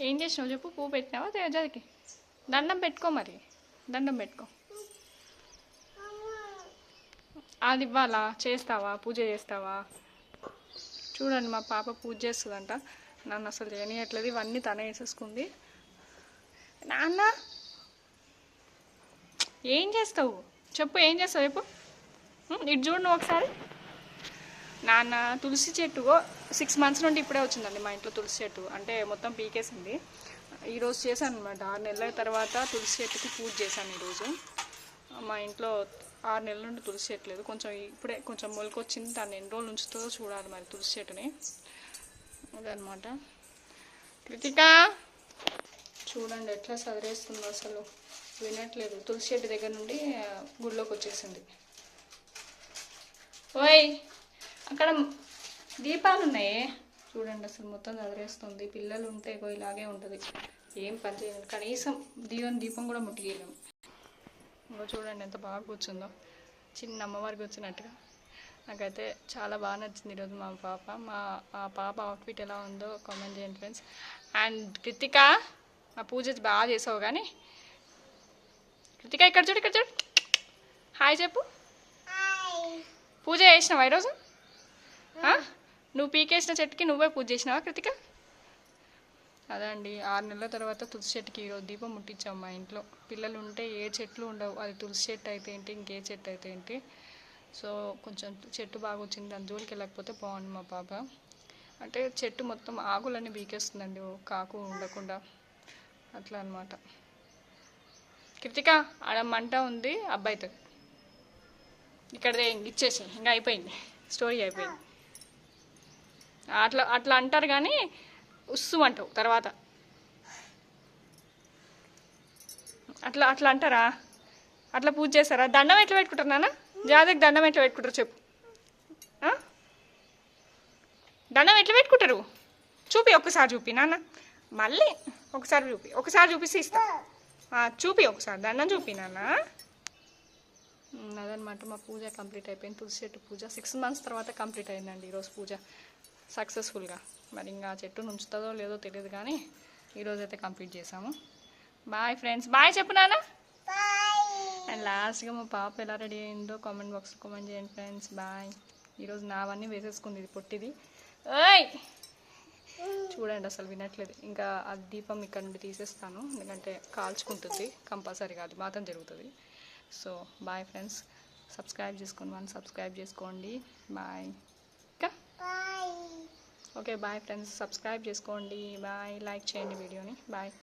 ఏం చేసినావు చెప్పు? పువ్వు పెట్టినావా? తేజాకి దండం పెట్టుకో మరి. దండం పెట్టుకో. అది ఇవ్వాలా? చేస్తావా? పూజ చేస్తావా? చూడండి మా పాప పూజ చేస్తుందంట. నన్ను అసలు చేయనియట్లేదు. ఇవన్నీ తనే వేసేసుకుంది నాన్న! ఏం చేస్తావు? చెప్పు ఏం చేస్తావు చెప్పు? ఇటు చూడు నువ్వు ఒకసారి. నాన్న తులసి చెట్టు సిక్స్ మంత్స్ నుండి ఇప్పుడే వచ్చిందండి మా ఇంట్లో తులసి చెట్టు. అంటే మొత్తం పీకేసింది. ఈరోజు చేశాను అనమాట ఆరు నెలల తర్వాత తులసి చెట్టుకి పూజ చేశాను ఈరోజు మా ఇంట్లో ఆరు నెలల నుండి తులసి చెట్టు లేదు. కొంచెం ఇప్పుడే కొంచెం మొలకొచ్చింది. దాన్ని ఎన్ని రోజులు ఉంచుతుందో చూడాలి మరి తులసి చెట్టుని. అదనమాట కృతిక! చూడండి ఎట్లా సదిరేస్తుందో అసలు. వినట్లేదు. తులసి చెట్టు దగ్గర నుండి గుళ్ళోకి గుడిలోకి వచ్చేసింది. ఓయ్! అక్కడ దీపాలు ఉన్నాయే చూడండి అసలు మొత్తం చదివేస్తుంది పిల్లలు ఉంటే ఇలాగే ఉంటుంది. ఏం పని చేయలేదు కనీసం దీవెన దీపం కూడా ముట్టిగలేము ఇంకో చూడండి ఎంత బాగా కూర్చుందో. చిన్న అమ్మవారికి వచ్చినట్టుగా నాకైతే చాలా బాగా నచ్చింది ఈరోజు మా పాప. మా ఆ పాప అవుట్ఫిట్ ఎలా ఉందో కామెంట్ చేయండి ఫ్రెండ్స్ అండ్ కృతిక మా పూజ బాగా చేసావు కానీ కృతిక ఇక్కడ చూడు ఇక్కడ చూడు. హాయ్ చెప్పు. పూజ చేసినావా ఈరోజు? ఆ? నువ్వు పీకేసిన చెట్టుకి నువ్వే పూజ చేసినావా కృతిక? అండి ఆరు నెలల తర్వాత తులసి చెట్టుకి ఈరోజు దీపం ముట్టించాం మా ఇంట్లో. పిల్లలు ఉంటే ఏ చెట్లు ఉండవు. అది తులసి చెట్టు అయితే ఏంటి ఇంకే చెట్టు అయితే ఏంటి. సో కొంచెం చెట్టు బాగా వచ్చింది దాని జోలికి వెళ్ళకపోతే బాగుంది మా పాప. అంటే చెట్టు మొత్తం ఆకులన్నీ బీకేస్తుందండి ఓ కాకు ఉండకుండా. అట్లా అన్నమాట. కృతిక ఆడ మంట ఉంది అబ్బాయితో. ఇక్కడదే ఇచ్చేసి ఇంకా అయిపోయింది. స్టోరీ అయిపోయింది. అట్లా అట్లా అంటారు కానీ ఉస్సు అంటావు తర్వాత. అట్లా అట్లా అంటారా? అట్లా పూజ చేస్తారా? దండం ఎట్లా పెట్టుకుంటారు నాన్న? జాతకి దండం ఎట్లా పెట్టుకుంటారు చెప్పు. దండం ఎట్లా పెట్టుకుంటారు? చూపి ఒక్కసారి చూపి నాన్న. మళ్ళీ ఒకసారి చూపి ఒకసారి చూపిస్తే ఇస్తా చూపి ఒకసారి దండం చూపి నాన్న. అదనమాట మా పూజ కంప్లీట్ అయిపోయింది. తులసి చెట్టు పూజ. సిక్స్ మంత్స్ తర్వాత కంప్లీట్ అయిందండి ఈరోజు పూజ. సక్సెస్ఫుల్గా. మరి ఇంకా చెట్టు ఉంచుతుందో లేదో తెలియదు కానీ ఈరోజు అయితే కంప్లీట్ చేసాము బాయ్ ఫ్రెండ్స్ బాయ్ చెప్పు నాన్న. అండ్ లాస్ట్గా మా పాప ఎలా రెడీ అయిందో కామెంట్ బాక్స్లో కామెంట్ చేయండి ఫ్రెండ్స్ బాయ్ ఈరోజు నావన్నీ వేసేసుకుంది ఇది పొట్టిది. ఓయ్ చూడండి అసలు వినట్లేదు. ఇంకా ఆ దీపం ఇక్కడ నుండి తీసేస్తాను. ఎందుకంటే కాల్చుకుంటుంది. కంపల్సరీగా అది మాత్రం జరుగుతుంది. సో బాయ్ ఫ్రెండ్స్ సబ్స్క్రైబ్ చేసుకోండి వన్ సబ్స్క్రైబ్ చేసుకోండి. Bye okay bye friends. Subscribe చేసుకోండి. బాయ్. లైక్ చేయండి వీడియోని. బాయ్.